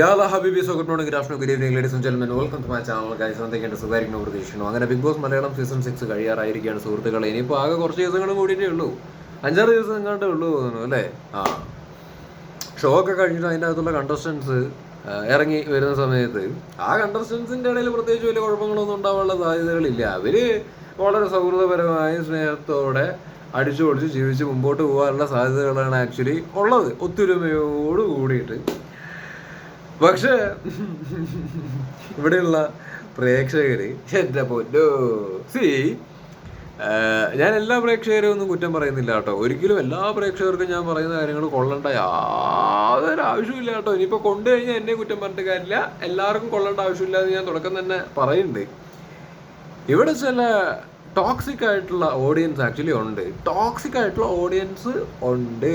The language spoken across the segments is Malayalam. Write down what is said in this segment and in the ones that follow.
യാല ഹബീബി so good morning good good evening ladies and gentlemen welcome to my channel guys എന്തൊക്കെയുണ്ട്? സുഖമായിരിക്കുന്നു പ്രതീക്ഷിക്കുന്നു. അങ്ങനെ Bigg Boss Malayalam season six കഴിയാറായിരിക്കുകയാണ് സുഹൃത്തുക്കളെ. ഇനിയിപ്പോൾ ആകെ കുറച്ച് ദിവസങ്ങളും കൂടിയിട്ടേ ഉള്ളൂ. അഞ്ചാറ് ദിവസം എങ്ങാണ്ടേ ഉള്ളൂ തോന്നുന്നു അല്ലേ? ആ. ഷോ ഒക്കെ കഴിഞ്ഞിട്ട് അതിന്റെ അകത്തുള്ള കണ്ടസ്റ്റൻസ് ഇറങ്ങി വരുന്ന സമയത്ത് ആ കണ്ടസ്റ്റൻസിന്റെ ഇടയിൽ പ്രത്യേകിച്ച് വലിയ കുഴപ്പങ്ങളൊന്നും ഉണ്ടാവാനുള്ള സാധ്യതകളില്ല. അവർ വളരെ സൗഹൃദപരമായ സ്നേഹത്തോടെ അടിച്ചു പൊളിച്ച് ജീവിച്ച് മുമ്പോട്ട് പോകാനുള്ള സാധ്യതകളാണ് ആക്ച്വലി ഉള്ളത്. ഒത്തൊരുമയോട് കൂടിയിട്ട് പക്ഷേ ഇവിടെയുള്ള പ്രേക്ഷകര് എന്റെ പൊന്നോ. സി ഞാൻ എല്ലാ പ്രേക്ഷകരും ഒന്നും കുറ്റം പറയുന്നില്ല കേട്ടോ. ഒരിക്കലും എല്ലാ പ്രേക്ഷകർക്കും ഞാൻ പറയുന്ന കാര്യങ്ങൾ കൊള്ളേണ്ട യാതൊരു ആവശ്യമില്ല കേട്ടോ. ഇനിയിപ്പോൾ കൊണ്ടുകഴിഞ്ഞാൽ എന്നെ കുറ്റം പറഞ്ഞിട്ട് കാര്യമില്ല. എല്ലാവർക്കും കൊള്ളേണ്ട ആവശ്യമില്ല എന്ന് ഞാൻ തുടക്കം തന്നെ പറയുന്നുണ്ട്. ഇവിടെ ചില ടോക്സിക് ആയിട്ടുള്ള ഓഡിയൻസ് ആക്ച്വലി ഉണ്ട്. ടോക്സിക് ആയിട്ടുള്ള ഓഡിയൻസ് ഉണ്ട്.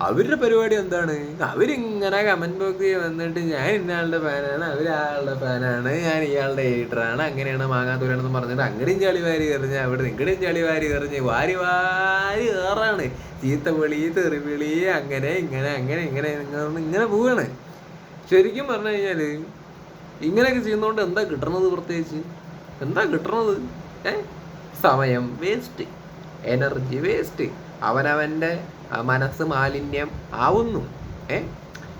അവരുടെ പരിപാടി എന്താണ്? അവരിങ്ങനെ കമന്റ് ബോക്സിൽ വന്നിട്ട് ഞാൻ ഇന്നയാളുടെ ഫാനാണ് അവരാളുടെ ഫാനാണ് ഞാൻ ഇയാളുടെ എഡിറ്ററാണ് അങ്ങനെയാണ് മാങ്ങാത്തൂരാണെന്ന് പറഞ്ഞിട്ട് അങ്ങനെയും ചളി വാരി എറിഞ്ഞ് അവിടെ നിങ്ങളുടെയും ചളി വാരി എറിഞ്ഞ് വാരി വാരി ഏറാണ് ചീത്ത വിളി തെറി വിളി അങ്ങനെ ഇങ്ങനെ അങ്ങനെ ഇങ്ങനെ ഇങ്ങനെ പോവാണ്. ശരിക്കും പറഞ്ഞു കഴിഞ്ഞാൽ ഇങ്ങനെയൊക്കെ ചെയ്യുന്നതുകൊണ്ട് എന്താ കിട്ടണത് പ്രത്യേകിച്ച്? എന്താ കിട്ടണത്? ഏ? സമയം വേസ്റ്റ് എനർജി വേസ്റ്റ് അവനവന്റെ മനസ്സ് മാലിന്യം ആവുന്നു. ഏ?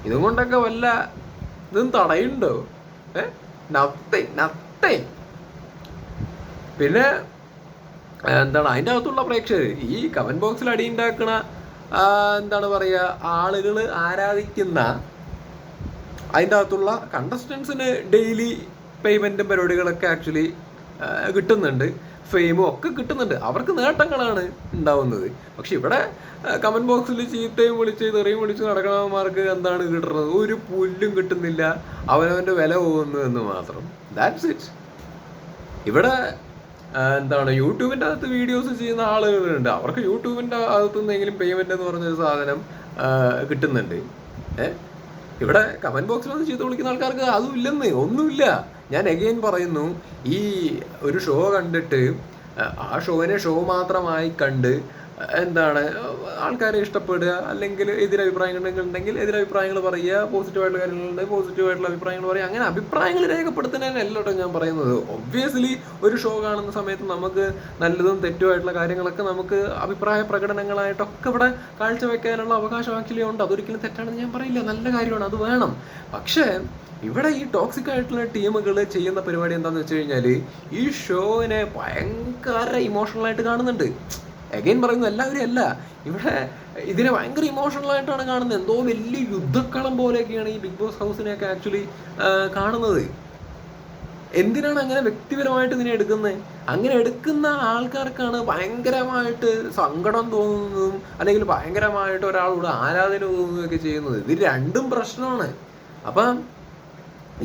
ഇതും കൊണ്ടൊക്കെ വല്ല ഇതും തടയുണ്ടോ? ഏ? നത്തൈ നത്തൈ. പിന്നെ എന്താണ് അതിന്റെ അകത്തുള്ള പ്രേക്ഷകർ ഈ കമന്റ് ബോക്സിൽ അടിയുണ്ടാക്കുന്ന എന്താണ് പറയുക ആളുകൾ ആരാധിക്കുന്ന അതിന്റെ അകത്തുള്ള കണ്ടസ്റ്റൻസിന് ഡെയിലി പേയ്മെന്റും പരിപാടികളൊക്കെ ആക്ച്വലി കിട്ടുന്നുണ്ട്. ഫെയിമും ഒക്കെ കിട്ടുന്നുണ്ട്. അവർക്ക് നേട്ടങ്ങളാണ് ഉണ്ടാവുന്നത്. പക്ഷെ ഇവിടെ കമന്റ് ബോക്സിൽ ചീത്തയും വിളിച്ച് തെറിയും വിളിച്ച് നടക്കണവന്മാർക്ക് എന്താണ് കിട്ടുന്നത്? ഒരു പുല്ലും കിട്ടുന്നില്ല. അവനവന്റെ വില പോകുന്നു എന്ന് മാത്രം. ദാറ്റ്സ് ഇറ്റ് ഇവിടെ എന്താണ് യൂട്യൂബിന്റെ അകത്ത് വീഡിയോസ് ചെയ്യുന്ന ആളുകളുണ്ട്. അവർക്ക് യൂട്യൂബിന്റെ അകത്തു നിന്നെങ്കിലും പേയ്മെന്റ് എന്ന് പറഞ്ഞൊരു സാധനം കിട്ടുന്നുണ്ട്. ഏ? ഇവിടെ കമന്റ് ബോക്സിൽ വന്ന് ചീത്ത വിളിക്കുന്ന ആൾക്കാർക്ക് അതും ഇല്ലെന്ന് ഒന്നുമില്ല. ഞാൻ എഗെയിൻ പറയുന്നു ഈ ഒരു ഷോ കണ്ടിട്ട് ആ, ആ ഷോവിനെ ഷോ മാത്രമായി കണ്ട് എന്താണ് ആൾക്കാരെ ഇഷ്ടപ്പെടുക അല്ലെങ്കിൽ എതിരഭിപ്രായങ്ങൾ ഉണ്ടെങ്കിൽ എതിരഭിപ്രായങ്ങൾ പറയുക പോസിറ്റീവായിട്ടുള്ള കാര്യങ്ങളുണ്ടെങ്കിൽ പോസിറ്റീവായിട്ടുള്ള അഭിപ്രായങ്ങൾ പറയുക അങ്ങനെ അഭിപ്രായങ്ങൾ രേഖപ്പെടുത്തുന്നതിന് കേട്ടോ ഞാൻ പറയുന്നത്. ഒബ്വിയസ്ലി ഒരു ഷോ കാണുന്ന സമയത്ത് നമുക്ക് നല്ലതും തെറ്റുമായിട്ടുള്ള കാര്യങ്ങളൊക്കെ നമുക്ക് അഭിപ്രായ പ്രകടനങ്ങളായിട്ടൊക്കെ ഇവിടെ കാഴ്ചവെക്കാനുള്ള അവകാശം ആക്ച്വലി ഉണ്ട്. അതൊരിക്കലും തെറ്റാണെന്ന് ഞാൻ പറയില്ല. നല്ല കാര്യമാണ് അത് വേണം. പക്ഷേ ഇവിടെ ഈ ടോക്സിക് ആയിട്ടുള്ള ടീമുകൾ ചെയ്യുന്ന പരിപാടി എന്താണെന്ന് വെച്ച് കഴിഞ്ഞാൽ ഈ ഷോവിനെ ഭയങ്കര ഇമോഷണലായിട്ട് കാണുന്നുണ്ട്. എഗൈൻ പറയുന്നത് എല്ലാവരും അല്ല. ഇവിടെ ഇതിനെ ഭയങ്കര ഇമോഷണൽ ആയിട്ടാണ് കാണുന്നത്. എന്തോ വലിയ യുദ്ധക്കളം പോലെയൊക്കെയാണ് ഈ ബിഗ് ബോസ് ഹൗസിനെയൊക്കെ ആക്ച്വലി കാണുന്നത്. എന്തിനാണ് അങ്ങനെ വ്യക്തിപരമായിട്ട് ഇതിനെ എടുക്കുന്നത്? അങ്ങനെ എടുക്കുന്ന ആൾക്കാർക്കാണ് ഭയങ്കരമായിട്ട് സങ്കടം തോന്നുന്നതും അല്ലെങ്കിൽ ഭയങ്കരമായിട്ട് ഒരാളോട് ആരാധന തോന്നുകയൊക്കെ ചെയ്യുന്നത്. ഇത് രണ്ടും പ്രശ്നമാണ്. അപ്പം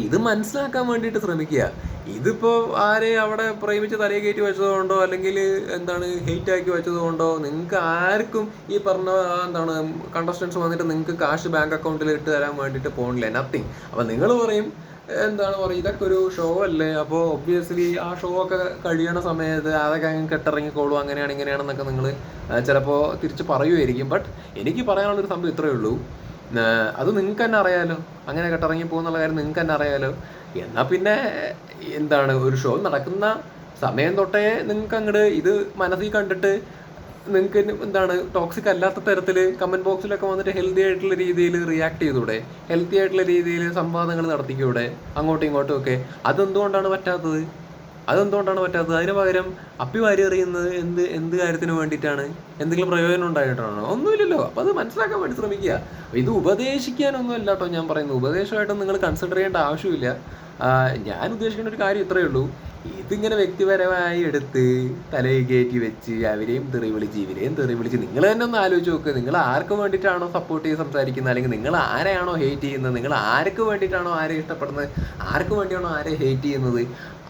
ഇത് മനസ്സിലാക്കാൻ വേണ്ടിയിട്ട് ശ്രമിക്കുക. ഇതിപ്പോ ആരെ അവിടെ പ്രേമിച്ച് തലയെ കയറ്റി വെച്ചതുകൊണ്ടോ അല്ലെങ്കിൽ എന്താണ് ഹെയ്റ്റ് ആക്കി വെച്ചതുകൊണ്ടോ നിങ്ങൾക്ക് ആർക്കും ഈ പറഞ്ഞ എന്താണ് കണ്ടസ്റ്റൻസ് വന്നിട്ട് നിങ്ങൾക്ക് കാശ് ബാങ്ക് അക്കൗണ്ടിൽ ഇട്ട് തരാൻ വേണ്ടിയിട്ട് പോകണില്ല നത്തിങ് അപ്പം നിങ്ങൾ പറയും എന്താണ് പറയുക ഇതൊക്കെ ഒരു ഷോ അല്ലേ? അപ്പോൾ ഒബ്വിയസ്ലി ആ ഷോ ഒക്കെ കഴിയണ സമയത്ത് അതൊക്കെ അങ്ങ് കെട്ടിറങ്ങിക്കോളൂ. അങ്ങനെയാണ് ഇങ്ങനെയാണെന്നൊക്കെ നിങ്ങൾ ചിലപ്പോൾ തിരിച്ച് പറയുമായിരിക്കും ബട്ട് എനിക്ക് പറയാനുള്ളൊരു സംഭവം ഇത്രയേ ഉള്ളൂ. അത് നിങ്ങൾക്ക് തന്നെ അറിയാലോ. അങ്ങനെ കെട്ടിറങ്ങി പോകുന്നുള്ള കാര്യം നിങ്ങൾക്ക് തന്നെ അറിയാലോ. എന്നാൽ പിന്നെ എന്താണ് ഒരു ഷോ നടക്കുന്ന സമയം തൊട്ടേ നിങ്ങൾക്ക് അങ്ങോട്ട് ഇത് മനസ്സിൽ കണ്ടിട്ട് നിങ്ങൾക്ക് എന്താണ് ടോക്സിക് അല്ലാത്ത തരത്തിൽ കമന്റ് ബോക്സിലൊക്കെ വന്നിട്ട് ഹെൽത്തി ആയിട്ടുള്ള രീതിയിൽ റിയാക്ട് ചെയ്തൂടെ? ഹെൽത്തി ആയിട്ടുള്ള രീതിയിൽ സംവാദങ്ങൾ നടത്തിക്കൂടെ? അങ്ങോട്ടും ഇങ്ങോട്ടും ഒക്കെ. അതെന്തുകൊണ്ടാണ് പറ്റാത്തത്? അതെന്തുകൊണ്ടാണ് പറ്റാത്തത്? അതിന് പകരം അപ്പി വാരി എറിയുന്നത് എന്ത് എന്ത് കാര്യത്തിന് വേണ്ടിയിട്ടാണ്? എന്തെങ്കിലും പ്രയോജനം ഉണ്ടായിട്ടാണോ ഒന്നുമില്ലല്ലോ. അപ്പോൾ അത് മനസ്സിലാക്കാൻ വേണ്ടി ശ്രമിക്കുക. ഇത് ഉപദേശിക്കാനൊന്നും അല്ല കേട്ടോ ഞാൻ പറയുന്നത്. ഉപദേശമായിട്ട് നിങ്ങൾ കൺസിഡർ ചെയ്യേണ്ട ആവശ്യമില്ല. ഞാൻ ഉദ്ദേശിക്കുന്ന ഒരു കാര്യം ഇത്രയേ ഉള്ളൂ. ഇതിങ്ങനെ വ്യക്തിപരമായി എടുത്ത് തലയിൽ കയറ്റി വെച്ച് അവരെയും തെറി വിളിച്ച് ഇവരെയും തെറി വിളിച്ച് നിങ്ങൾ തന്നെ ഒന്ന് ആലോചിച്ച് നോക്ക്. നിങ്ങൾ ആർക്ക് വേണ്ടിയിട്ടാണോ സപ്പോർട്ട് ചെയ്ത് സംസാരിക്കുന്നത്? അല്ലെങ്കിൽ നിങ്ങൾ ആരെയാണോ ഹേറ്റ് ചെയ്യുന്നത്? നിങ്ങൾ ആർക്ക് വേണ്ടിയിട്ടാണോ ആരെ ഇഷ്ടപ്പെടുന്നത്? ആർക്ക് വേണ്ടിയാണോ ആരെ ഹേറ്റ് ചെയ്യുന്നത്?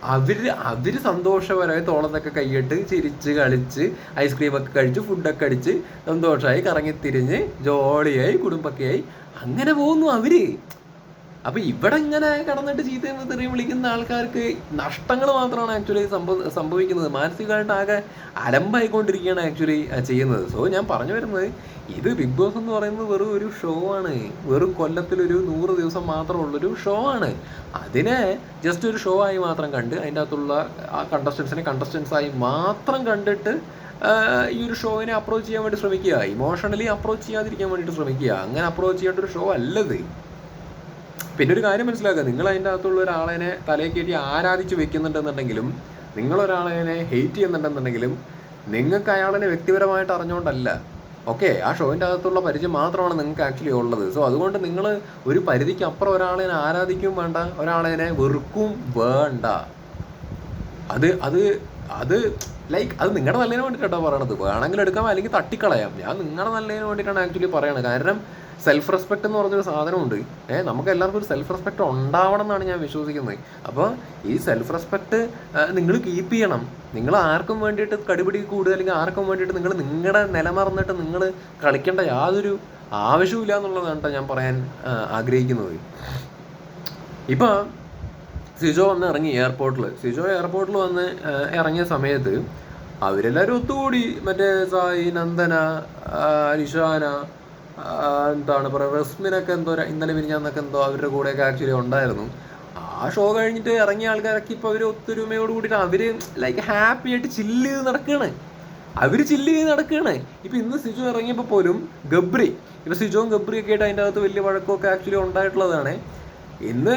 അവർ അവർ സന്തോഷപരമായി തോളത്തൊക്കെ കൈയിട്ട് ചിരിച്ച് കളിച്ച് ഐസ്ക്രീം ഒക്കെ കഴിച്ച് ഫുഡൊക്കെ അടിച്ച് സന്തോഷമായി കറങ്ങിത്തിരിഞ്ഞ് ജോളിയായി കുടുംബക്കെയായി അങ്ങനെ പോകുന്നു അവർ. അപ്പൊ ഇവിടെ ഇങ്ങനെ കടന്നിട്ട് ചീത്തയും തെറിയും വിളിക്കുന്ന ആൾക്കാർക്ക് നഷ്ടങ്ങൾ മാത്രമാണ് ആക്ച്വലി സംഭവിക്കുന്നത്. മാനസികമായിട്ട് ആകെ അലമ്പായിക്കൊണ്ടിരിക്കുകയാണ് ആക്ച്വലി ചെയ്യുന്നത്. സോ ഞാൻ പറഞ്ഞു വരുന്നത് ഇത് ബിഗ് ബോസ് എന്ന് പറയുന്നത് വെറും ഒരു ഷോ ആണ്. വെറും കൊല്ലത്തിൽ ഒരു നൂറ് ദിവസം മാത്രമുള്ളൊരു ഷോ ആണ്. അതിനെ ജസ്റ്റ് ഒരു ഷോ ആയി മാത്രം കണ്ട് അതിന്റെ അകത്തുള്ള ആ കണ്ടസ്റ്റൻസിനെ കണ്ടസ്റ്റൻസ് ആയി മാത്രം കണ്ടിട്ട് ഈ ഒരു ഷോവിനെ അപ്രോച്ച് ചെയ്യാൻ വേണ്ടി ശ്രമിക്കുക. ഇമോഷണലി അപ്രോച്ച് ചെയ്യാതിരിക്കാൻ വേണ്ടിയിട്ട് ശ്രമിക്കുക. അങ്ങനെ അപ്രോച്ച് ചെയ്യേണ്ട ഒരു ഷോ അല്ലത്. പിന്നെ ഒരു കാര്യം മനസ്സിലാക്കുക. നിങ്ങൾ അതിന്റെ അകത്തുള്ള ഒരാളെ തലയിൽ കയറ്റി ആരാധിച്ച് വെക്കുന്നുണ്ടെന്നുണ്ടെങ്കിലും നിങ്ങളൊരാളെ ഹെയ്റ്റ് ചെയ്യുന്നുണ്ടെന്നുണ്ടെങ്കിലും നിങ്ങൾക്ക് അയാളെ വ്യക്തിപരമായിട്ട് അറിഞ്ഞുകൊണ്ടല്ല ഓക്കെ ആ ഷോയിന്റെ അകത്തുള്ള പരിചയം മാത്രമാണ് നിങ്ങൾക്ക് ആക്ച്വലി ഉള്ളത്. സോ അതുകൊണ്ട് നിങ്ങൾ ഒരു പരിധിക്ക് അപ്പുറം ഒരാളെ ആരാധിക്കും വേണ്ട ഒരാളെ വെറുക്കും വേണ്ട. അത് അത് അത് ലൈക്ക് അത് നിങ്ങളുടെ നല്ലതിന് വേണ്ടിയിട്ടാണ് പറയണത്. വേണമെങ്കിൽ എടുക്കാം അല്ലെങ്കിൽ തട്ടിക്കളയാം. ഞാൻ നിങ്ങളുടെ നല്ലതിന് വേണ്ടിയിട്ടാണ് ആക്ച്വലി പറയണത്. കാരണം സെൽഫ് റെസ്പെക്റ്റ് എന്ന് പറഞ്ഞൊരു സാധനമുണ്ട്. ഏഹ് നമുക്ക് എല്ലാവർക്കും ഒരു സെൽഫ് റെസ്പെക്റ്റ് ഉണ്ടാവണം എന്നാണ് ഞാൻ വിശ്വസിക്കുന്നത്. അപ്പോൾ ഈ സെൽഫ് റെസ്പെക്റ്റ് നിങ്ങൾ കീപ്പ് ചെയ്യണം. നിങ്ങൾ ആർക്കും വേണ്ടിയിട്ട് കടുപിടി കൂടുക അല്ലെങ്കിൽ ആർക്കും വേണ്ടിയിട്ട് നിങ്ങൾ നിങ്ങളുടെ നിലമറന്നിട്ട് നിങ്ങൾ കളിക്കേണ്ട യാതൊരു ആവശ്യമില്ല എന്നുള്ളതാണ് കേട്ടോ ഞാൻ പറയാൻ ആഗ്രഹിക്കുന്നത്. ഇപ്പോൾ സിജോ വന്ന് ഇറങ്ങി എയർപോർട്ടിൽ സിജോ എയർപോർട്ടിൽ വന്ന് ഇറങ്ങിയ സമയത്ത് അവരെല്ലാവരും ഒത്തുകൂടി. മറ്റേ സായി നന്ദന ഇഷാന എന്താണ് പറയുക റസ്മിനൊക്കെ എന്തോ ഇന്നലെ മിനിഞ്ഞാന്നൊക്കെ എന്തോ അവരുടെ കൂടെയൊക്കെ ആക്ച്വലി ഉണ്ടായിരുന്നു. ആ ഷോ കഴിഞ്ഞിട്ട് ഇറങ്ങിയ ആൾക്കാരൊക്കെ ഇപ്പോൾ അവർ ഒത്തൊരുമയോട് കൂടിയിട്ട് അവർ ലൈക്ക് ഹാപ്പി ആയിട്ട് ചില്ല് ചെയ്ത് നടക്കുകയാണ് അവർ ചില്ല് ചെയ്ത് നടക്കുകയാണ് ഇപ്പം ഇന്ന് സിജു ഇറങ്ങിയപ്പോൾ പോലും ഗബ്രി ഇപ്പം സിജോയും ഗബ്രിയൊക്കെ ആയിട്ട് അതിന്റെ അകത്ത് വലിയ വഴക്കമൊക്കെ ആക്ച്വലി ഉണ്ടായിട്ടുള്ളതാണ്. ഇന്ന്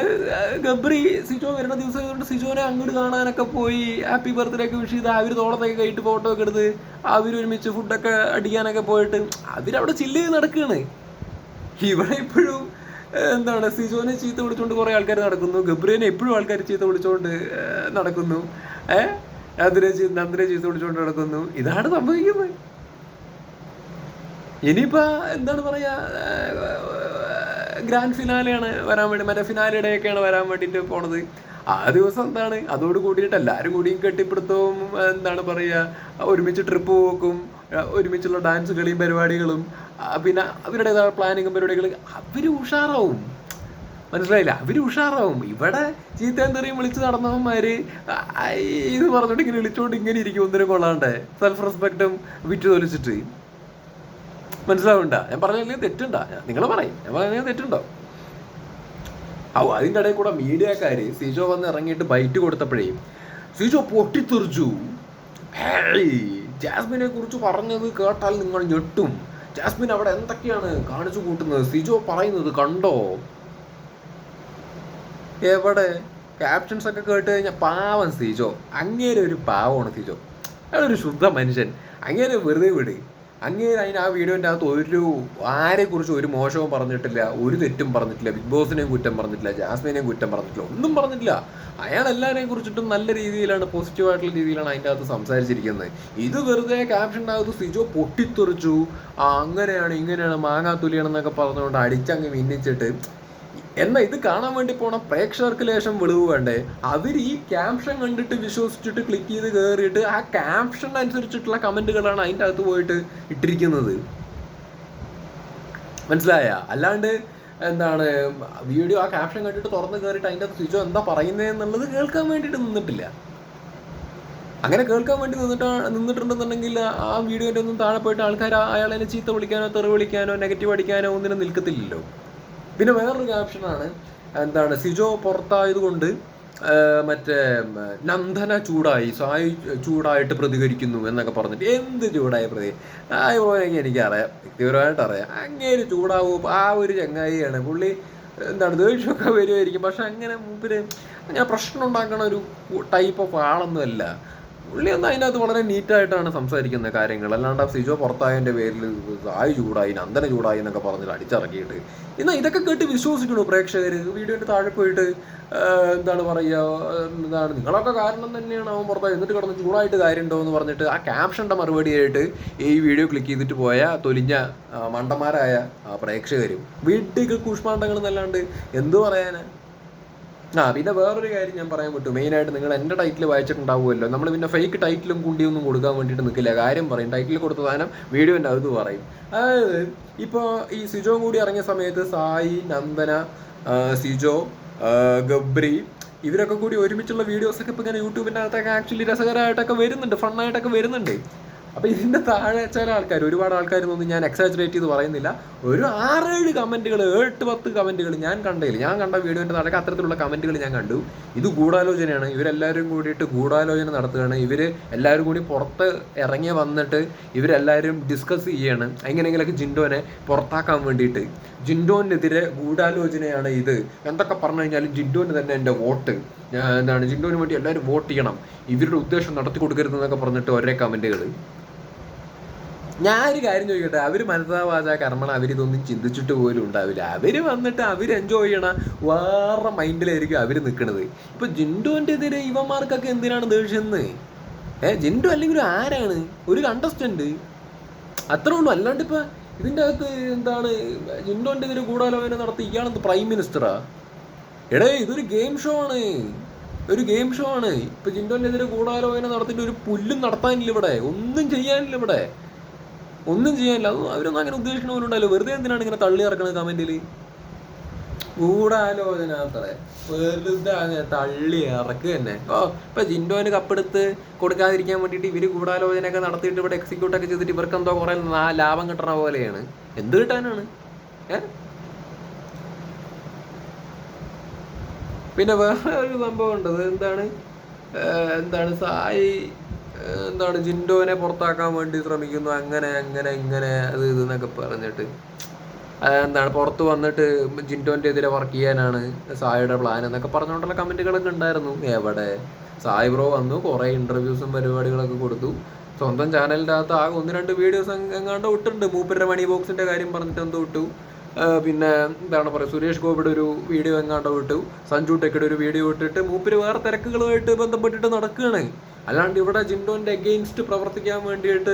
ഗബ്രി സിജോ വരുന്ന ദിവസം സിജോനെ അങ്ങോട്ട് കാണാനൊക്കെ പോയി. ഹാപ്പി ബർത്ത്ഡേ ഒക്കെ വിഷ് ചെയ്ത് അവർ തോളത്തൊക്കെ കയറ്റി ഫോട്ടോ ഒക്കെ എടുത്ത് അവർ ഒരുമിച്ച് ഫുഡൊക്കെ അടിക്കാനൊക്കെ പോയിട്ട് അവരവിടെ ചില്ല് നടക്കുകയാണ് ഇവിടെ ഇപ്പോഴും എന്താണ് സിജോനെ ചീത്ത വിളിച്ചുകൊണ്ട് കുറേ ആൾക്കാർ നടക്കുന്നു. ഗബ്രിനെ എപ്പോഴും ആൾക്കാർ ചീത്ത വിളിച്ചുകൊണ്ട് നടക്കുന്നു. ഏഹ് നന്ദിനെ നന്ദിനെ ചീത്ത വിളിച്ചുകൊണ്ട് നടക്കുന്നു. ഇതാണ് സംഭവിക്കുന്നത്. ഇനിയിപ്പ എന്താണ് പറയാ ഗ്രാൻഡ് ഫിനാലെയാണ് വരാൻ വേണ്ടി മറ്റേ ഫിനാലിടെയൊക്കെയാണ് വരാൻ വേണ്ടിയിട്ട് പോണത്. ആ ദിവസം എന്താണ്? അതോട് കൂടിയിട്ട് എല്ലാവരും കൂടിയും കെട്ടിപ്പിടുത്തവും എന്താണ് പറയുക ഒരുമിച്ച് ട്രിപ്പ് പോക്കും ഒരുമിച്ചുള്ള ഡാൻസ് കളിയും പരിപാടികളും പിന്നെ അവരുടേതായ പ്ലാനിങ്ങും പരിപാടികളും അവർ ഉഷാറാവും. മനസ്സിലായില്ല? അവർ ഉഷാറാവും. ഇവിടെ ചീത്തേന്തറിയും തെറിയും വിളിച്ച് നടന്നവന്മാര് ഇത് പറഞ്ഞിട്ട് ഇങ്ങനെ വിളിച്ചോണ്ട് ഇങ്ങനെ ഇരിക്കും ഒന്നിനും കൊള്ളാണ്ട്. സെൽഫ് റെസ്പെക്റ്റും വിറ്റ് തൊലിച്ചിട്ട് മനസ്സിലാവണ്ട? ഞാൻ പറഞ്ഞില്ലെങ്കിൽ തെറ്റുണ്ടാ. നിങ്ങൾ പറയും. ഞാൻ പറഞ്ഞാൽ തെറ്റുണ്ടോ? ഓ അതിന്റെ ഇടയിൽ കൂടെ മീഡിയക്കാർ സിജോ വന്ന് ഇറങ്ങിയിട്ട് ബൈറ്റ് കൊടുത്തപ്പോഴേ സിജോ പൊട്ടിത്തെറിച്ചു. ജാസ്മിനെ കുറിച്ച് പറഞ്ഞത് കേട്ടാൽ നിങ്ങൾ ഞെട്ടും. ജാസ്മിൻ അവിടെ എന്തൊക്കെയാണ് കാണിച്ചു കൂട്ടുന്നത്? സിജോ പറയുന്നത് കണ്ടോ? എവിടെ? ക്യാപ്ഷൻസ് ഒക്കെ കേട്ട് കഴിഞ്ഞാൽ പാവം സിജോ. അങ്ങേരെ ഒരു പാവമാണ് സിജോ. അയാളൊരു ശുദ്ധ മനുഷ്യൻ. അങ്ങനെ വെറുതെ വിട്. അങ്ങേര് അതിന് ആ വീഡിയോന്റെ അകത്ത് ഒരു ആരെക്കുറിച്ച് ഒരു മോശവും പറഞ്ഞിട്ടില്ല ഒരു തെറ്റും പറഞ്ഞിട്ടില്ല ബിഗ് ബോസിനെയും കുറ്റം പറഞ്ഞിട്ടില്ല ജാസ്മിനെയും കുറ്റം പറഞ്ഞിട്ടില്ല ഒന്നും പറഞ്ഞിട്ടില്ല. അയാൾ എല്ലാവരെയും കുറിച്ചിട്ടും നല്ല രീതിയിലാണ് പോസിറ്റീവായിട്ടുള്ള രീതിയിലാണ് അതിന്റെ അകത്ത് സംസാരിച്ചിരിക്കുന്നത്. ഇത് വെറുതെ ക്യാപ്ഷന്റെ അകത്ത് സിജോ പൊട്ടിത്തെറിച്ചു. ആ അങ്ങനെയാണ് ഇങ്ങനെയാണ് മാങ്ങാത്തുലിയാണെന്നൊക്കെ പറഞ്ഞുകൊണ്ട് അടിച്ചങ്ങ് മിന്നിച്ചിട്ട് എന്നാൽ ഇത് കാണാൻ വേണ്ടി പോണ പ്രേക്ഷകർക്ക് ലേശം വെളിവ് വേണ്ടേ? അവർ ഈ ക്യാപ്ഷൻ കണ്ടിട്ട് വിശ്വസിച്ചിട്ട് ക്ലിക്ക് ചെയ്ത് കയറിയിട്ട് ആ ക്യാപ്ഷൻ അനുസരിച്ചിട്ടുള്ള കമന്റുകളാണ് അതിന്റെ അകത്ത് പോയിട്ട് ഇട്ടിരിക്കുന്നത്. മനസ്സിലായ? അല്ലാണ്ട് എന്താണ് വീഡിയോ ആ ക്യാപ്ഷൻ കണ്ടിട്ട് തുറന്ന് കയറിയിട്ട് അതിന്റെ അകത്ത് സ്വിച്ചോ എന്താ പറയുന്നത് എന്നുള്ളത് കേൾക്കാൻ വേണ്ടിയിട്ട് നിന്നിട്ടില്ല. അങ്ങനെ കേൾക്കാൻ വേണ്ടി നിന്നിട്ട് നിന്നിട്ടുണ്ടെന്നുണ്ടെങ്കിൽ ആ വീഡിയോന്റെ ഒന്നും താഴെ പോയിട്ട് ആൾക്കാർ അയാളെ ചീത്ത വിളിക്കാനോ തെറി വിളിക്കാനോ നെഗറ്റീവ് അടിക്കാനോ ഒന്നിനും നിൽക്കത്തില്ലല്ലോ. പിന്നെ വേറൊരു ക്യാപ്ഷനാണ് എന്താണ്? സിജോ പുറത്തായതുകൊണ്ട് മറ്റേ നന്ദന ചൂടായി സായി ചൂടായിട്ട് പ്രതികരിക്കുന്നു എന്നൊക്കെ പറഞ്ഞിട്ട് എന്ത് ചൂടായി പ്രതി? ആ പോയെങ്കിൽ എനിക്കറിയാം. വ്യക്തിപരമായിട്ട് അറിയാം. അങ്ങനെ ചൂടാവും ആ ഒരു ചങ്ങായിയാണ്. പുള്ളി എന്താണ് ദേഷ്യമൊക്കെ വരുമായിരിക്കും പക്ഷെ അങ്ങനെ മൂപ്പര് അങ്ങനെ പ്രശ്നം ഉണ്ടാക്കണ ഒരു ടൈപ്പ് ഓഫ് ആളൊന്നുമല്ല. പുള്ളി ഒന്ന് അതിനകത്ത് വളരെ നീറ്റായിട്ടാണ് സംസാരിക്കുന്ന കാര്യങ്ങൾ. അല്ലാണ്ട് ആ സിജോ പുറത്തായതിന്റെ പേരിൽ ആയി ചൂടായി നന്ദന ചൂടായി എന്നൊക്കെ പറഞ്ഞിട്ട് അടിച്ചിറക്കിയിട്ട് എന്നാൽ ഇതൊക്കെ കേട്ട് വിശ്വസിക്കണു പ്രേക്ഷകർ വീഡിയോന്റെ താഴെ പോയിട്ട് എന്താണ് പറയുക എന്താണ് നിങ്ങളൊക്കെ കാരണം തന്നെയാണ് അവൻ പുറത്തായി എന്നിട്ട് കിടന്ന് ചൂടായിട്ട് കാര്യമുണ്ടോ എന്ന് പറഞ്ഞിട്ട് ആ ക്യാപ്ഷന്റെ മറുപടിയായിട്ട് ഈ വീഡിയോ ക്ലിക്ക് ചെയ്തിട്ട് പോയ തൊലിഞ്ഞ മണ്ടന്മാരായ പ്രേക്ഷകരും. വീട്ടിൽ കൂഷ്മാണ്ടങ്ങൾ എന്നല്ലാണ്ട് എന്തു പറയാനാ? ആ പിന്നെ വേറൊരു കാര്യം ഞാൻ പറയാൻ പറ്റും. മെയിനായിട്ട് നിങ്ങൾ എന്റെ ടൈറ്റിൽ വായിച്ചിട്ടുണ്ടാവുമല്ലോ. നമ്മൾ പിന്നെ ഫേക്ക് ടൈറ്റിലും കൂടിയൊന്നും കൊടുക്കാൻ വേണ്ടിയിട്ട് നിൽക്കില്ല. കാര്യം പറയും. ടൈറ്റിൽ കൊടുത്ത സാധനം വീഡിയോന്റെ അത് പറയും. അതായത് ഇപ്പോൾ ഈ സിജോ കൂടി ഇറങ്ങിയ സമയത്ത് സായി നന്ദന സിജോ ഗബ്രി ഇവരൊക്കെ കൂടി ഒരുമിച്ചുള്ള വീഡിയോസ് ഒക്കെ ഇപ്പൊ ഇങ്ങനെ യൂട്യൂബിന്റെ അകത്തൊക്കെ ആക്ച്വലി രസകരമായിട്ടൊക്കെ വരുന്നുണ്ട്. ഫണ്ണായിട്ടൊക്കെ വരുന്നുണ്ട്. അപ്പൊ ഇതിന്റെ താഴെ ചില ആൾക്കാർ ഒരുപാട് ആൾക്കാർ ഒന്നും ഞാൻ എക്സാജറേറ്റ് ചെയ്ത് പറയുന്നില്ല. ഒരു ആറേഴ് കമന്റുകൾ എട്ട് പത്ത് കമന്റുകൾ ഞാൻ കണ്ടില്ല ഞാൻ കണ്ട വീഡിയോന്റെ താഴെ അത്തരത്തിലുള്ള കമന്റുകൾ ഞാൻ കണ്ടു. ഇത് ഗൂഢാലോചനയാണ്. ഇവരെല്ലാവരും കൂടിയിട്ട് ഗൂഢാലോചന നടത്തുകയാണ്. ഇവർ എല്ലാവരും കൂടി പുറത്ത് ഇറങ്ങി വന്നിട്ട് ഇവരെല്ലാവരും ഡിസ്കസ് ചെയ്യാണ്. എങ്ങനെയെങ്കിലൊക്കെ ജിൻഡോനെ പുറത്താക്കാൻ വേണ്ടിയിട്ട്. ജിൻഡോനെതിരെ ഗൂഢാലോചനയാണ് ഇത്. എന്തൊക്കെ പറഞ്ഞു കഴിഞ്ഞാലും ജിൻഡോന് തന്നെ എന്റെ വോട്ട്. എന്താണ്? ജിൻഡോന് വേണ്ടി എല്ലാവരും വോട്ട് ചെയ്യണം. ഇവരുടെ ഉദ്ദേശം നടത്തി കൊടുക്കരുതെന്നൊക്കെ പറഞ്ഞിട്ട് ഒരേ കമന്റുകൾ ഞാനൊരു കാര്യം ചോദിക്കട്ടെ? അവർ മനസ്സാവാച കർമ്മണ അവരിതൊന്നും ചിന്തിച്ചിട്ട് പോലും ഉണ്ടാവില്ല. അവർ വന്നിട്ട് അവർ എൻജോയ് ചെയ്യണ വേറെ മൈൻഡിലായിരിക്കും അവർ നിൽക്കുന്നത് ഇപ്പൊ ജിൻഡുവിന്റെ എതിരെ ഇവന്മാർക്കൊക്കെ എന്തിനാണ് ദേഷ്യെന്ന്? ഏ ജിൻഡു അല്ലെങ്കിൽ ആരാണ്? ഒരു കണ്ടസ്റ്റന്റ് അത്രേ ഉള്ളൂ. അല്ലാണ്ട് ഇപ്പൊ ഇതിന്റെ അകത്ത് എന്താണ്? ജിൻഡുവിന്റെ എതിരെ ഗൂഢാലോചന നടത്തി ഇയാളെന്ത് പ്രൈം മിനിസ്റ്ററാ എടേ ഇതൊരു ഗെയിം ഷോ ആണ്. ഒരു ഗെയിം ഷോ ആണ്. ഇപ്പൊ ജിൻഡോന്റെ എതിരെ ഗൂഢാലോചന നടത്തിയിട്ട് ഒരു പുല്ലും നടത്താനില്ല ഇവിടെ. ഒന്നും ചെയ്യാനില്ല ഇവിടെ. ഒന്നും ചെയ്യാനില്ല. അത് അവരൊന്നും അങ്ങനെ ഉദ്ദേശിക്കണ പോലും ഉണ്ടാവില്ല. വെറുതെ എന്തിനാണ് ഇങ്ങനെ തള്ളി ഇറക്കണത് കമന്റിൽ ഗൂഢാലോചന വെറുതെ അങ്ങനെ തള്ളി ഇറക്കുക തന്നെ ഓ ഇപ്പൊ ജിൻഡോന് കപ്പെടുത്ത് കൊടുക്കാതിരിക്കാൻ വേണ്ടിയിട്ട് ഇവർ ഗൂഢാലോചനയൊക്കെ നടത്തിയിട്ട് ഇവിടെ എക്സിക്യൂട്ട് ഒക്കെ ചെയ്തിട്ട് ഇവർക്ക് എന്തോ കുറെ ലാഭം കിട്ടണ പോലെയാണ്. എന്ത് കിട്ടാനാണ്? പിന്നെ വേറെ ഒരു സംഭവം ഉണ്ട്. എന്താണ്? എന്താണ്? സായി എന്താണ് ജിൻഡോനെ പുറത്താക്കാൻ വേണ്ടി ശ്രമിക്കുന്നു അങ്ങനെ അങ്ങനെ ഇങ്ങനെ അത് ഇത് എന്നൊക്കെ പറഞ്ഞിട്ട്. എന്താണ് പുറത്ത് വന്നിട്ട് ജിൻഡോന്റെ എതിരെ വർക്ക് ചെയ്യാനാണ് സായിയുടെ പ്ലാൻ എന്നൊക്കെ പറഞ്ഞുകൊണ്ടുള്ള കമന്റുകളൊക്കെ ഉണ്ടായിരുന്നു. എവിടെ? സായി ബ്രോ വന്നു കുറേ ഇന്റർവ്യൂസും പരിപാടികളൊക്കെ കൊടുത്തു. സ്വന്തം ചാനലിന്റെ അകത്ത് ആകെ ഒന്ന് രണ്ട് വീഡിയോസ് എങ്ങാണ്ട് വിട്ടിട്ടുണ്ട് മൂപ്പരുടെ മണി ബോക്സിന്റെ കാര്യം പറഞ്ഞിട്ട് എന്തോ വിട്ടു ആ, പിന്നെ എന്താണ് പറയുക സുരേഷ് ഗോപിയുടെ ഒരു വീഡിയോ എങ്ങാണ്ടോ ഇട്ടു. സഞ്ജു ടെക്കിയുടെ ഒരു വീഡിയോ ഇട്ടിട്ട് മൂപ്പര് വേറെ തിരക്കുകളുമായിട്ട് ബന്ധപ്പെട്ടിട്ട് നടക്കുകയാണ്. അല്ലാണ്ട് ഇവിടെ ജിൻഡോന്റെ അഗെയിൻസ്റ്റ് പ്രവർത്തിക്കാൻ വേണ്ടിയിട്ട്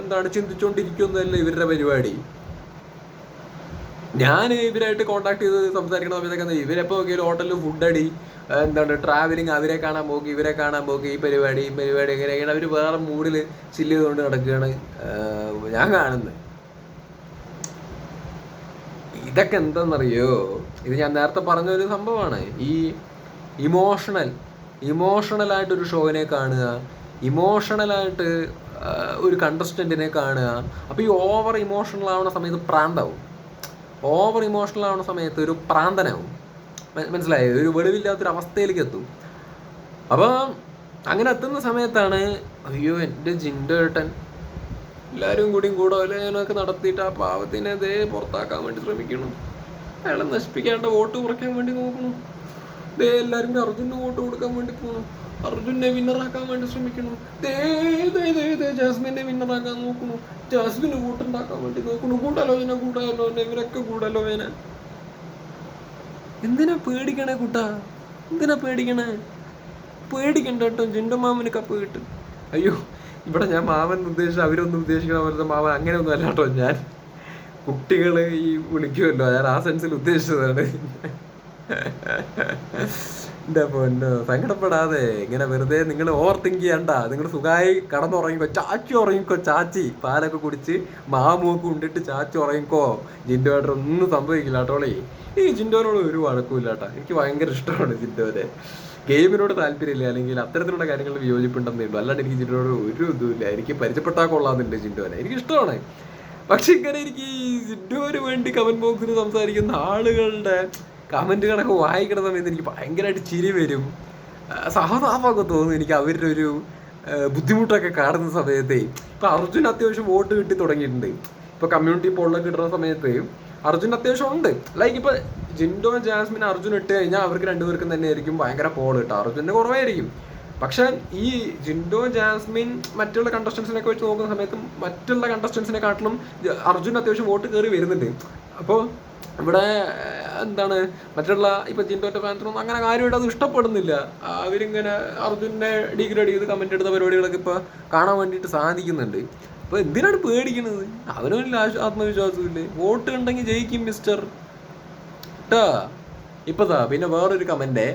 എന്താണ് ചിന്തിച്ചുകൊണ്ടിരിക്കുന്നതല്ല ഇവരുടെ പരിപാടി? ഞാൻ ഇവരായിട്ട് കോണ്ടാക്ട് ചെയ്ത് സംസാരിക്കുന്ന സമയത്തൊക്കെ എന്താ, ഇവരെപ്പോ നോക്കിയാലും ഹോട്ടലിൽ ഫുഡ് അടി എന്താണ് ട്രാവലിങ് അവരെ കാണാൻ പോക്ക് ഇവരെ കാണാൻ പോക്ക് ഈ പരിപാടി ഈ പരിപാടി എങ്ങനെയാണ് അവർ വേറെ മൂഡിൽ ചില്ല് ചെയ്തുകൊണ്ട് നടക്കുകയാണ് ഞാൻ കാണുന്നത്. ഇതൊക്കെ എന്താണെന്നറിയോ ഇത് ഞാൻ നേരത്തെ പറഞ്ഞ ഒരു സംഭവമാണ്. ഈ ഇമോഷണൽ ഒരു ഷോവിനെ കാണുക ഇമോഷണൽ ആയിട്ട് ഒരു കണ്ടസ്റ്റന്റിനെ കാണുക അപ്പോൾ ഈ ഓവർ ഇമോഷണൽ ആവുന്ന സമയത്ത് പ്രാന്താവും. ഓവർ ഇമോഷണൽ ആവുന്ന സമയത്ത് ഒരു പ്രാന്തനാവും. മനസ്സിലായി മനസ്സിലായോ? ഒരു വെളിവില്ലാത്തൊരു അവസ്ഥയിലേക്ക് എത്തും. അപ്പോൾ അങ്ങനെ എത്തുന്ന സമയത്താണ് അയ്യോ എന്റെ ജിൻഡേട്ടൻ എല്ലാവരും കൂടിയും കൂടോലയൊക്കെ നടത്തിയിട്ട് ആ പാവത്തിനെ ദേ പുറത്താക്കാൻ വേണ്ടി ശ്രമിക്കണം അയാളെ നശിപ്പിക്കാണ്ട് വോട്ട് കുറയ്ക്കാൻ വേണ്ടി നോക്കണം ദേ എല്ലാവരും കൂടി അർജുന് വോട്ട് കൊടുക്കാൻ വേണ്ടി പോകണം അർജുനെ വിന്നറാക്കാൻ വേണ്ടി ശ്രമിക്കണം ദേ ദേ ദേ ദേ ജാസ്മിനെ വിന്നറാക്കാൻ നോക്കുന്നു. ജാസ്മിന് കൂട്ടുണ്ടാക്കാൻ വേണ്ടി നോക്കുന്നു. കൂടാലോചന കൂടാലോചന ഇവരൊക്കെ കൂടാലോചന എന്തിനാ പേടിക്കണേ കുട്ടാ? എന്തിനാ പേടിക്കണേ? പേടിക്കണ്ട കേട്ടോ ജിൻഡോ കപ്പ് കിട്ടും അയ്യോ ഇവിടെ ഞാൻ മാമൻ ഉദ്ദേശിച്ച അവരൊന്നും ഉദ്ദേശിക്കണ പോലത്തെ മാമൻ അങ്ങനെയൊന്നും അല്ല കേട്ടോ ഞാൻ. കുട്ടികൾ ഈ വിളിക്കുമല്ലോ ഞാൻ ആ സെൻസിൽ ഉദ്ദേശിച്ചതാണ്. എന്റെ പൊന്ന് സങ്കടപ്പെടാതെ. ഇങ്ങനെ വെറുതെ നിങ്ങൾ ഓവർ തിങ്ക് ചെയ്യണ്ട നിങ്ങൾ സുഖമായി കടന്നുറങ്ങിക്കോ. ചാച്ചി ഉറങ്ങിക്കോ ചാച്ചി. പാലൊക്കെ കുടിച്ച് മാമൂക്ക് ഉണ്ടിട്ട് ചാച്ചി ഉറങ്ങിക്കോ. ജിൻഡോയുടെ ഒന്നും സംഭവിക്കില്ല കേട്ടോളേ ഈ ജിൻഡോനോട് ഒരു വഴക്കുമില്ല കേട്ടോ എനിക്ക് ഭയങ്കര ഇഷ്ടമാണ് ജിൻഡോനെ. ഗെയിമിനോട് താല്പര്യമില്ല. അല്ലെങ്കിൽ അത്തരത്തിലുള്ള കാര്യങ്ങളിൽ വിയോജിപ്പുണ്ടെന്നേ ഉള്ളൂ. അല്ലാണ്ട് എനിക്ക് ജിൻഡോനോട് ഒരു ഇതുമില്ല. എനിക്ക് പരിചയപ്പെട്ടാൽ കൊള്ളാമെന്നുണ്ട് ജിൻഡോനെ. എനിക്ക് ഇഷ്ടമാണ്. പക്ഷെ ഇങ്ങനെ എനിക്ക് ഈ ജിൻഡോന് വേണ്ടി കമന്റ് ബോക്സിൽ സംസാരിക്കുന്ന ആളുകളുടെ കമന്റുകളൊക്കെ വായിക്കുന്ന സമയത്ത് എനിക്ക് ഭയങ്കരമായിട്ട് ചിരി വരും. സഹതാപമൊക്കെ തോന്നും എനിക്ക് അവരുടെ ഒരു ബുദ്ധിമുട്ടൊക്കെ കാണുന്ന സമയത്ത്. ഇപ്പൊ അർജുൻ അത്യാവശ്യം വോട്ട് കിട്ടി തുടങ്ങിയിട്ടുണ്ട്. ഇപ്പൊ കമ്മ്യൂണിറ്റി പോളിലൊക്കെ കിട്ടുന്ന സമയത്ത് അർജുൻ അത്യാവശ്യം ഉണ്ട്. ലൈക്ക് ഇപ്പൊ ജിൻഡോ ജാസ്മിൻ അർജുൻ ഇട്ട് കഴിഞ്ഞാൽ അവർക്ക് രണ്ടുപേർക്കും തന്നെ ആയിരിക്കും ഭയങ്കര പോൾ കിട്ടുക അർജുന് കുറവായിരിക്കും. പക്ഷെ ഈ ജിൻഡോ ജാസ്മിൻ മറ്റുള്ള കണ്ടസ്റ്റൻസിനൊക്കെ വെച്ച് നോക്കുന്ന സമയത്ത് മറ്റുള്ള കണ്ടസ്റ്റൻസിനെ കാട്ടിലും അർജുൻ അത്യാവശ്യം വോട്ട് കയറി വരുന്നുണ്ട്. അപ്പോൾ ഇവിടെ എന്താണ് മറ്റുള്ള ഇപ്പൊ ജിൻഡോന്റെ ഫാൻസിനൊന്നും അങ്ങനെ കാര്യമായിട്ട് അത് ഇഷ്ടപ്പെടുന്നില്ല. അവരിങ്ങനെ അർജുനെ ഡിഗ്രേഡ് ചെയ്ത് കമന്റ് എടുത്ത പരിപാടികളൊക്കെ ഇപ്പൊ കാണാൻ വേണ്ടിയിട്ട് സാധിക്കുന്നുണ്ട്. അപ്പൊ എന്തിനാണ് പേടിക്കുന്നത് അവനും ആത്മവിശ്വാസമില്ലേ വോട്ട് ഉണ്ടെങ്കിൽ ജയിക്കും മിസ്റ്റർ ട്ടാ ഇപ്പതാ പിന്നെ വേറൊരു കമന്റ്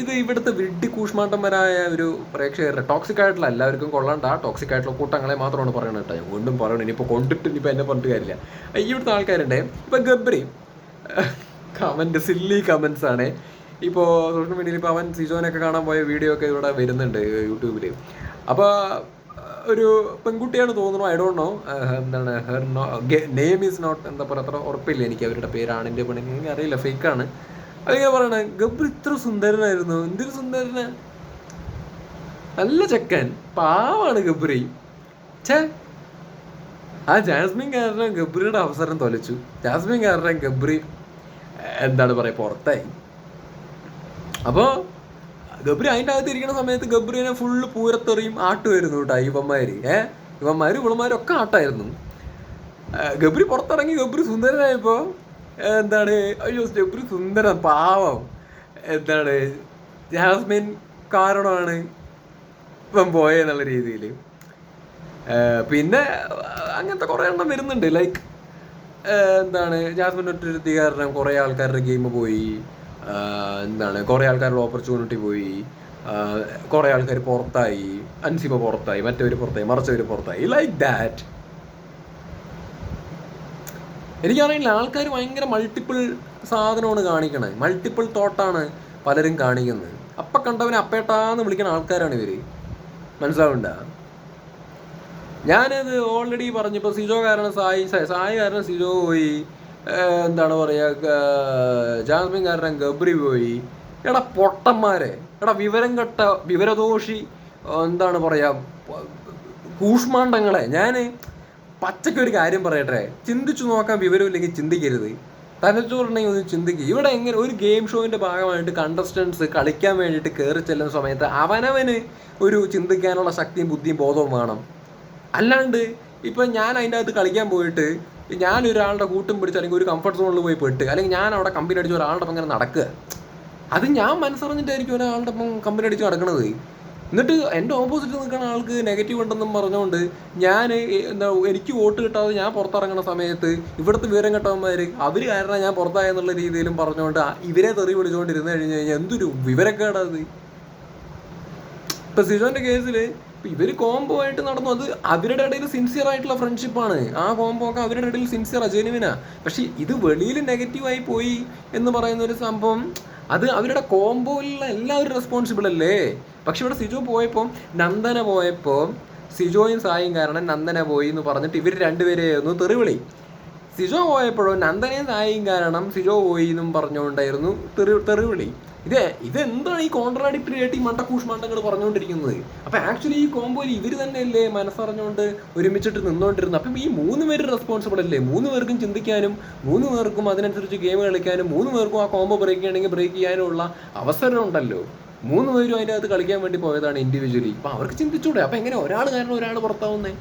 ഇത് ഇവിടുത്തെ വിഡ്ഢി കൂഷ്മാണ്ടന്മാരായ ഒരു പ്രേക്ഷകരുടെ ടോക്സിക് ആയിട്ടുള്ള എല്ലാവർക്കും കൊള്ളണ്ട ടോക്സിക് ആയിട്ടുള്ള കൂട്ടങ്ങളെ മാത്രമാണ് പറയുന്നത് കേട്ടോ ഞാൻ വീണ്ടും പറയണം. ഇനിയിപ്പോൾ കൊണ്ടിട്ട് ഇനിയിപ്പോൾ എന്നെ പറഞ്ഞിട്ട് കാര്യമില്ല. ഇവിടുത്തെ ആൾക്കാരുണ്ട്. ഇപ്പൊ ഗബ്രി. കമന്റ് സില്ലി കമൻസ് ആണ്. ഇപ്പോൾ സോഷ്യൽ മീഡിയയിൽ ഇപ്പോൾ അവൻ സിജോനൊക്കെ കാണാൻ പോയ വീഡിയോ ഒക്കെ ഇവിടെ വരുന്നുണ്ട് യൂട്യൂബിൽ അപ്പോൾ ഒരു പെൺകുട്ടിയാണ് തോന്നുന്നു ഐ ഡോണ്ട് നോ എന്താണ് her no name is not എന്താ പറയുക അത്ര ഉറപ്പില്ല എനിക്ക് അവരുടെ പേര് ആണിന്റെ പെണ്ണിന് എനിക്ക് അറിയില്ല ഫേക്കാണ് അതിങ്ങനെ പറയണേ ഗബ്രി ഇത്ര സുന്ദരനായിരുന്നു എന്തൊരു സുന്ദരന? നല്ല ചെക്കൻ പാവാണ് ഗബ്രി. ഛേ. ആ ജാസ്മിൻ കാരണം ഗബ്രിയുടെ അവസരം തൊലച്ചു. ജാസ്മിൻ കാരണം ഗബ്രി എന്താണ് പറയുക പുറത്തായി. അപ്പോൾ ഗബ്രി അതിന്റെ അകത്ത് ഇരിക്കുന്ന സമയത്ത് ഗബ്രിനെ ഫുള്ള് പൂരത്തെറിയും ആട്ടുമായിരുന്നു കേട്ടോ ഇവന്മാർ ഏ? ഇവന്മാർ ഒക്കെ ആട്ടായിരുന്നു. ഗബ്രി പുറത്തിറങ്ങി ഗബ്രി സുന്ദരനായപ്പോൾ എന്താണ്? അയ്യോ ഗബ്രി സുന്ദരൻ പാവം. എന്താണ്? ജാസ്മിൻ കാരണമാണ് ഇപ്പം പോയെന്നുള്ള രീതിയിൽ പിന്നെ അങ്ങനത്തെ കുറേ എണ്ണം വരുന്നുണ്ട്. ലൈക്ക് എന്താണ് ജാസ്മിൻ ഒരു കാരണം കുറേ ആൾക്കാരുടെ ഗെയിം പോയി. എന്താണ് കുറേ ആൾക്കാരുടെ ഓപ്പർച്യൂണിറ്റി പോയി. കുറെ ആൾക്കാർ പുറത്തായി. അൻസിബ പുറത്തായി മറ്റവർ പുറത്തായി മറിച്ചവർ പുറത്തായി. ലൈക്ക് ദാറ്റ് എനിക്കറിയില്ല ആൾക്കാർ ഭയങ്കര മൾട്ടിപ്പിൾ സാധനമാണ് കാണിക്കണത് മൾട്ടിപ്പിൾ തോട്ടാണ് പലരും കാണിക്കുന്നത്. അപ്പം കണ്ടവനെ അപ്പേട്ടാന്ന് വിളിക്കുന്ന ആൾക്കാരാണ് ഇവർ മനസ്സിലാവണ്ട ഞാനത് ഓൾറെഡി പറഞ്ഞു ഇപ്പോൾ സിജോ കാരണം സായി സായി- കാരണം സിജോ പോയി എന്താണ് പറയുക ജാസ്മിൻ കാരണം ഗബ്രി പോയി. എടാ പൊട്ടന്മാരെ എടാ വിവരം കെട്ട വിവരദോഷി എന്താണ് പറയുക കൂഷ്മാണ്ടങ്ങളെ ഞാൻ പച്ചയ്ക്ക് ഒരു കാര്യം പറയട്ടെ. ചിന്തിച്ചു നോക്കാൻ വിവരമില്ലെങ്കിൽ ചിന്തിക്കരുത്. തലച്ചോറുണ്ടെങ്കിൽ ഒന്ന് ചിന്തിക്കുക ഇവിടെ എങ്ങനെ ഒരു ഗെയിം ഷോയിന്റെ ഭാഗമായിട്ട് കണ്ടസ്റ്റൻസ് കളിക്കാൻ വേണ്ടിയിട്ട് കയറി ചെല്ലുന്ന സമയത്ത് അവനവന് ഒരു ചിന്തിക്കാനുള്ള ശക്തിയും ബുദ്ധിയും ബോധവും വേണം. അല്ലാണ്ട് ഇപ്പൊ ഞാൻ അതിന്റെ അകത്ത് കളിക്കാൻ പോയിട്ട് ഞാൻ ഒരാളുടെ കൂട്ടും പിടിച്ച് അല്ലെങ്കിൽ ഒരു കംഫർട്ട് സോണിൽ പോയി പെട്ട് അല്ലെങ്കിൽ ഞാൻ അവിടെ കമ്പനി അടിച്ച് ഒരാളുടെ ഒപ്പം ഇങ്ങനെ നടക്കുക. അത് ഞാൻ മനസ്സറിഞ്ഞിട്ടായിരിക്കും ഒരാളുടെ ഒപ്പം കമ്പനി അടിച്ച് നടക്കുന്നത് എന്നിട്ട് എന്റെ ഓപ്പോസിറ്റ് നിൽക്കുന്ന ആൾക്ക് നെഗറ്റീവ് ഉണ്ടെന്നും പറഞ്ഞുകൊണ്ട് ഞാൻ എന്താ എനിക്ക് വോട്ട് കിട്ടാതെ ഞാൻ പുറത്തിറങ്ങുന്ന സമയത്ത് ഇവിടുത്തെ വിവരം കെട്ടവന്മാർ അവർ കാരണം ഞാൻ പുറത്തായെന്നുള്ള രീതിയിലും പറഞ്ഞുകൊണ്ട് ഇവരെ തെറി വിളിച്ചുകൊണ്ടിരുന്ന് കഴിഞ്ഞ് കഴിഞ്ഞാൽ എന്തൊരു വിവരക്കേടാത് ഇപ്പൊ സിജോന്റെ കേസിൽ ഇവർ കോംബോ ആയിട്ട് നടന്നു. അത് അവരുടെ ഇടയിൽ സിൻസിയർ ആയിട്ടുള്ള ഫ്രണ്ട്ഷിപ്പാണ് ആ കോംബോ ഒക്കെ അവരുടെ ഇടയിൽ സിൻസിയർ ജെനുവിനാ പക്ഷെ ഇത് വെളിയിൽ നെഗറ്റീവായി പോയി എന്ന് പറയുന്ന ഒരു സംഭവം അത് അവരുടെ കോംബോയിലുള്ള എല്ലാവരും റെസ്പോൺസിബിൾ അല്ലേ? പക്ഷെ ഇവിടെ സിജു പോയപ്പോൾ നന്ദന പോയപ്പോൾ സിജോയും സായും കാരണം നന്ദന പോയി എന്ന് പറഞ്ഞിട്ട് ഇവർ രണ്ടുപേരെയായിരുന്നു തെറിവിളി. സിജോ പോയപ്പോഴോ നന്ദനയും സായും കാരണം സിജോ പോയി എന്നും പറഞ്ഞുകൊണ്ടായിരുന്നു തെറി തെറിവിളി. ഇത് ഇതെന്താണ് ഈ കോൺട്രാഡിക്ടറി ആയിട്ട് ഈ മണ്ടക്കൂഷ്മാണ്ടങ്ങൾ പറഞ്ഞുകൊണ്ടിരിക്കുന്നത് അപ്പൊ ആക്ച്വലി ഈ കോമ്പോയിൽ ഇവർ തന്നെയല്ലേ മനസ്സറിഞ്ഞുകൊണ്ട് ഒരുമിച്ചിട്ട് നിന്നുകൊണ്ടിരുന്നത് അപ്പം ഈ മൂന്ന് പേര് റെസ്പോൺസിബിൾ അല്ലേ? മൂന്ന് പേർക്കും ചിന്തിക്കാനും മൂന്ന് പേർക്കും അതിനനുസരിച്ച് ഗെയിം കളിക്കാനും മൂന്ന് പേർക്കും ആ കോമ്പോ ബ്രേക്ക് ചെയ്യണമെങ്കിൽ ബ്രേക്ക് ചെയ്യാനുള്ള അവസരം ഉണ്ടല്ലോ. മൂന്ന് പേരും അതിന്റെ അകത്ത് കളിക്കാൻ വേണ്ടി പോയതാണ് ഇൻഡിവിജ്വലി അപ്പം അവർക്ക് ചിന്തിച്ചൂടെ? അപ്പം എങ്ങനെ ഒരാൾ കാരണം ഒരാൾ പുറത്താവുന്നേ?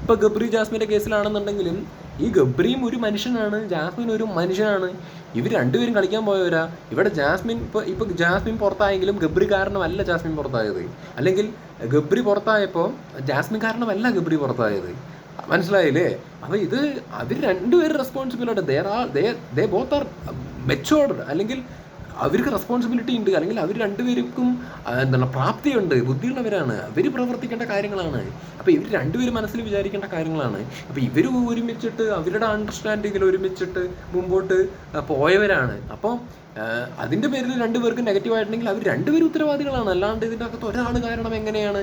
ഇപ്പം ഗബ്രി ജാസ്മിന്റെ കേസിലാണെന്നുണ്ടെങ്കിലും ഈ ഗബ്രിയും ഒരു മനുഷ്യനാണ് ജാസ്മിൻ ഒരു മനുഷ്യനാണ്. ഇവർ രണ്ടുപേരും കളിക്കാൻ പോയവരാ. ഇവിടെ ജാസ്മിൻ ഇപ്പൊ ഇപ്പൊ ജാസ്മിൻ പുറത്തായെങ്കിലും ഗബ്രി കാരണമല്ല ജാസ്മിൻ പുറത്തായത്. അല്ലെങ്കിൽ ഗബ്രി പുറത്തായപ്പോൾ ജാസ്മിൻ കാരണമല്ല ഗബ്രി പുറത്തായത്. മനസ്സിലായില്ലേ? അപ്പൊ ഇത് അവർ രണ്ടുപേരും റെസ്പോൺസിബിൾ ആണ്. They are they both are matured അല്ലെങ്കിൽ അവർക്ക് റെസ്പോൺസിബിലിറ്റി ഉണ്ട്. അല്ലെങ്കിൽ അവർ രണ്ടുപേർക്കും എന്താണ് പ്രാപ്തിയുണ്ട്. ബുദ്ധിയുള്ളവരാണ്. അവർ പ്രവർത്തിക്കേണ്ട കാര്യങ്ങളാണ്. അപ്പോൾ ഇവർ രണ്ടുപേരും മനസ്സിൽ വിചാരിക്കേണ്ട കാര്യങ്ങളാണ്. അപ്പോൾ ഇവർ ഒരുമിച്ചിട്ട് അവരുടെ അണ്ടർസ്റ്റാൻഡിങ്ങിൽ ഒരുമിച്ചിട്ട് മുമ്പോട്ട് പോയവരാണ്. അപ്പോൾ അതിന്റെ പേരിൽ രണ്ടുപേർക്ക് നെഗറ്റീവ് ആയിട്ടുണ്ടെങ്കിൽ അവർ രണ്ടുപേരും ഉത്തരവാദികളാണ്. അല്ലാണ്ട് ഇതിന്റെ അകത്ത് ഒരാൾ കാരണം എങ്ങനെയാണ്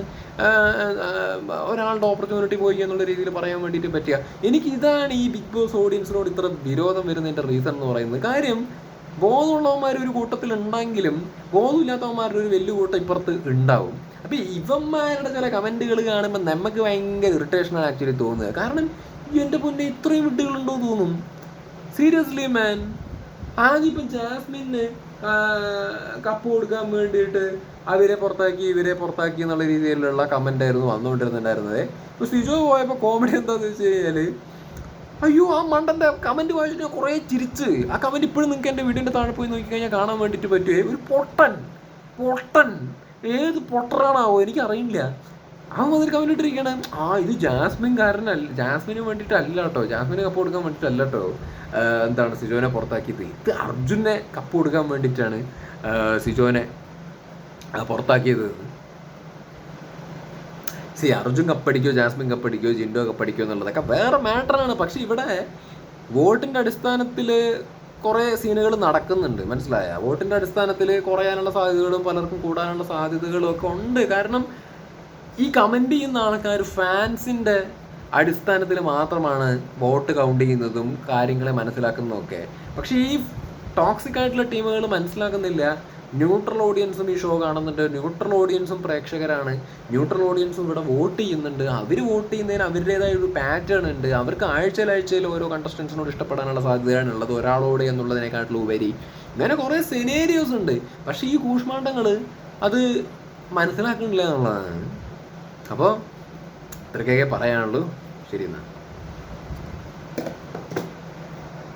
ഒരാളുടെ ഓപ്പർച്യൂണിറ്റി പോയി എന്നുള്ള രീതിയിൽ പറയാൻ വേണ്ടിയിട്ട് പറ്റുക. എനിക്ക് ഇതാണ് ഈ ബിഗ് ബോസ് ഓഡിയൻസിനോട് ഇത്ര വിരോധം വരുന്നതിന്റെ റീസൺ എന്ന് പറയുന്നത്. കാര്യം ബോധമുള്ളവന്മാർ ഒരു കൂട്ടത്തിൽ ഉണ്ടെങ്കിലും ബോധമില്ലാത്തവന്മാരുടെ ഒരു വലിയ കൂട്ടം ഇപ്പുറത്ത് ഉണ്ടാവും. അപ്പൊ ഇവന്മാരുടെ ചില കമന്റുകൾ കാണുമ്പോൾ നമുക്ക് ഭയങ്കര ഇറിറ്റേഷനാണ് ആക്ച്വലി തോന്നുക. കാരണം എന്റെ പൊന്നെ ഇത്രയും വിട്ടുകളുണ്ടോ തോന്നും. സീരിയസ്ലി മാൻ ആദ്യം ഇപ്പം ജാസ്മിന് കപ്പ് കൊടുക്കാൻ വേണ്ടിയിട്ട് അവരെ പുറത്താക്കി ഇവരെ പുറത്താക്കി എന്നുള്ള രീതിയിലുള്ള കമന്റ് ആയിരുന്നു വന്നുകൊണ്ടിരുന്നുണ്ടായിരുന്നത്. ഇപ്പൊ സിജോ പോയപ്പോൾ കോമഡി എന്താന്ന് വെച്ച് കഴിഞ്ഞാൽ അയ്യോ ആ മണ്ടന്റെ കമന്റ് വായിച്ചിട്ട് കുറേ ചിരിച്ച്. ആ കമന്റ് ഇപ്പോഴും നിങ്ങൾക്ക് എന്റെ വീടിന്റെ താഴെ പോയി നോക്കി കഴിഞ്ഞാൽ കാണാൻ വേണ്ടിയിട്ട് പറ്റുമേ ഒരു പൊട്ടൻ പൊട്ടൻ. ഏത് പൊട്ടറാണാവോ? എനിക്കറിയില്ല. ആ മാതിരി കമന്റ് ഇട്ടിരിക്കണേ ആ ഇത് ജാസ്മിൻ കാരനല്ല ജാസ്മിന് വേണ്ടിയിട്ടല്ല കേട്ടോ. ജാസ്മിന് കപ്പ് കൊടുക്കാൻ വേണ്ടിയിട്ടല്ല കേട്ടോ. എന്താണ് സിജോനെ പുറത്താക്കിയത്? ഇത് അർജുനെ കപ്പ് കൊടുക്കാൻ വേണ്ടിയിട്ടാണ് സിജോനെ പുറത്താക്കിയത്. സി അർജുൻ കപ്പടിക്കോ ജാസ്മിൻ കപ്പടിക്കോ ജിൻഡോ കപ്പടിക്കോ എന്നുള്ളതൊക്കെ വേറെ മാറ്ററാണ് പക്ഷെ ഇവിടെ വോട്ടിന്റെ അടിസ്ഥാനത്തിൽ കുറേ സീനുകൾ നടക്കുന്നുണ്ട്. മനസ്സിലായ? വോട്ടിന്റെ അടിസ്ഥാനത്തിൽ കുറയാനുള്ള സാധ്യതകളും പലർക്കും കൂടാനുള്ള സാധ്യതകളും ഒക്കെ ഉണ്ട്. കാരണം ഈ കമന്റ് ചെയ്യുന്ന ആൾക്കാർ ഫാൻസിന്റെ അടിസ്ഥാനത്തിൽ മാത്രമാണ് വോട്ട് കൗണ്ട് ചെയ്യുന്നതും കാര്യങ്ങളെ മനസ്സിലാക്കുന്നതും ഒക്കെ. പക്ഷേ ഈ ടോക്സിക് ആയിട്ടുള്ള ടീമുകൾ മനസ്സിലാക്കുന്നില്ല. ന്യൂട്രൽ ഓഡിയൻസും ഈ ഷോ കാണുന്നുണ്ട്. ന്യൂട്രൽ ഓഡിയൻസും പ്രേക്ഷകരാണ്. ന്യൂട്രൽ ഓഡിയൻസും ഇവിടെ വോട്ട് ചെയ്യുന്നുണ്ട്. അവർ വോട്ട് ചെയ്യുന്നതിന് അവരുടേതായ ഒരു പാറ്റേൺ ഉണ്ട്. അവർക്ക് ആഴ്ചയിൽ ഓരോ കണ്ടസ്റ്റൻസിനോട് ഇഷ്ടപ്പെടാനുള്ള സാധ്യതയാണ് ഉള്ളത്. ഒരാളോട് എന്നുള്ളതിനെക്കാട്ടിലും ഉപരി. ഇങ്ങനെ കുറേ സെനേരിയോസ് ഉണ്ട്. പക്ഷേ ഈ കൂഷ്മാണ്ഡങ്ങൾ അത് മനസ്സിലാക്കുന്നില്ല എന്നുള്ളതാണ്. അപ്പോൾ ഇത്രയൊക്കെ പറയാനുള്ളൂ. ശരി എന്നാൽ